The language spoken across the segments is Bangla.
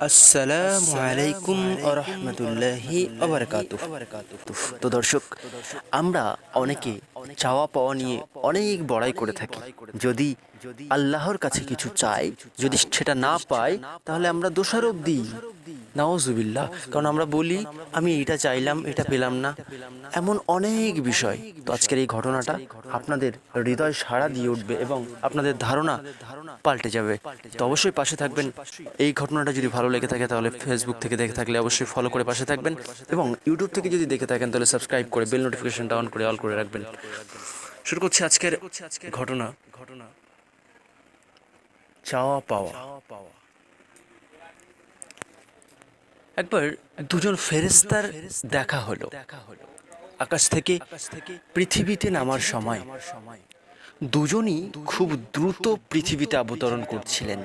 আসসালামু আলাইকুম রহমতুল্লাহি তো দর্শক আমরা অনেকে চাওয়া পাওয়া নিয়ে অনেক বড়াই করে থাকি। যদি আল্লাহর কাছে কিছু চাই যদি সেটা না পাই তাহলে আমরা দোষারোপ দিই। নাওজুবিল্লাহ কারণ আমরা বলি আমি এটা চাইলাম এটা পেলাম না। এমন অনেক বিষয়। তো আজকের এই ঘটনাটা আপনাদের হৃদয় সাড়া দিয়ে উঠবে এবং আপনাদের ধারণা পাল্টে যাবে। তো অবশ্যই পাশে থাকবেন। এই ঘটনাটা যদি ভালো লেগে থাকে তাহলে ফেসবুক থেকে দেখে থাকলে অবশ্যই ফলো করে পাশে থাকবেন এবং ইউটিউব থেকে যদি দেখে থাকেন তাহলে সাবস্ক্রাইব করে বেল নোটিফিকেশনটা অন করে অল করে রাখবেন। শুরু করছি আজকের ঘটনা। ঘটনা। চাওয়া পাওয়া। একবার দুজন ফেরেস্তার দেখা হলো। আকাশ থেকে পৃথিবীতে নামার সময়। দুজনই খুব দ্রুত পৃথিবীতে অবতরণ করছিলেন।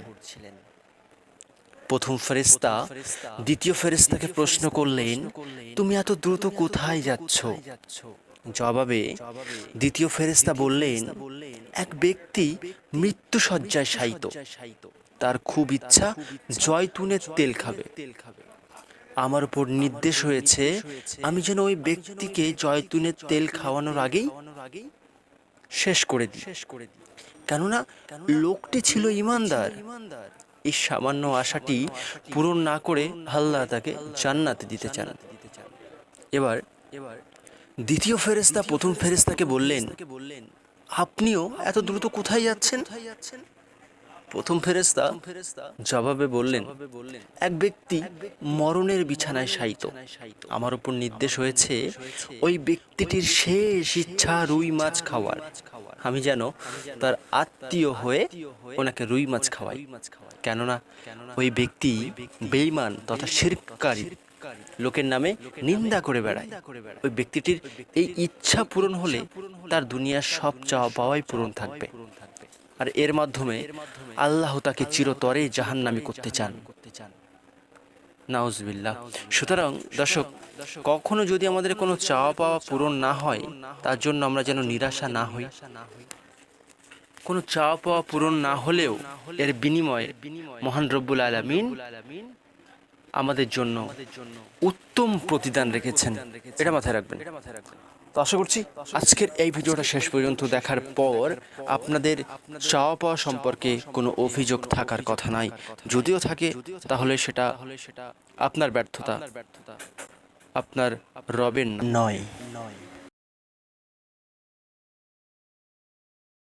প্রথম ফেরেস্তা দ্বিতীয় ফেরেস্তাকে প্রশ্ন করলেন, তুমি এত দ্রুত কোথায় যাচ্ছ? জবাবে দ্বিতীয় ফেরেস্তা বললেন এক ব্যক্তি মৃত্যু সজ্জায় শায়িত। তার খুব ইচ্ছা জয়তুনের তেল খাবে। আমার উপর নির্দেশ হয়েছে আমি যেন ওই ব্যক্তিকে জয়তুনের তেল খাওয়ানোর আগেই শেষ করে দিই। কেননা লোকটি ছিল ইমানদার। এই সামান্য আশাটি পূরণ না করে আল্লাহ তাকে জান্নাতে দিতে চান। এবার এবার দ্বিতীয় ফেরেস্তা প্রথম ফেরেস্তাকে বললেন, আপনিও এত দ্রুত কোথায় যাচ্ছেন? প্রথম ফেরেস্তা জবাবে বললেন, এক ব্যক্তি মরণের বিছানায় শায়িত। আমার উপর নির্দেশ হয়েছে ওই ব্যক্তিটির শেষ ইচ্ছা রুই মাছ খাওয়ার। আমি যেন তার আত্মীয় হয়ে ওনাকে রুই মাছ খাওয়াই। কেননা ওই ব্যক্তি বেইমান তথা শিরকারী। লোকের নামে নিন্দা করে বেড়ায়। ওই ব্যক্তিটির এই ইচ্ছা পূরণ হলে তার দুনিয়ার সব চাওয়া পাওয়াই পূরণ থাকবে। আর এর মাধ্যমে আল্লাহ তাকে চিরতরে জাহান্নামি করতে চান। নাউজবিল্লাহ। সুতরাং দর্শক, কখনো যদি আমাদের কোনো চাওয়া পাওয়া পূরণ না হয়, তার জন্য আমরা যেন নিরাশা না হই। কোনো চাওয়া পাওয়া পূরণ না হলেও এর বিনিময়ে মহান রব্বুল আলমিন আমাদের জন্য উত্তম প্রতিদান রেখেছেন। এটা মাথায় রাখবেন। তো আশা করছি আজকের এই ভিডিওটা শেষ পর্যন্ত দেখার পর আপনাদের চাওয়া পাওয়া সম্পর্কে কোনো অভিযোগ থাকার কথা নাই। যদিও থাকে তাহলে সেটা আপনার ব্যর্থতা আপনার রবের নয়। নয়।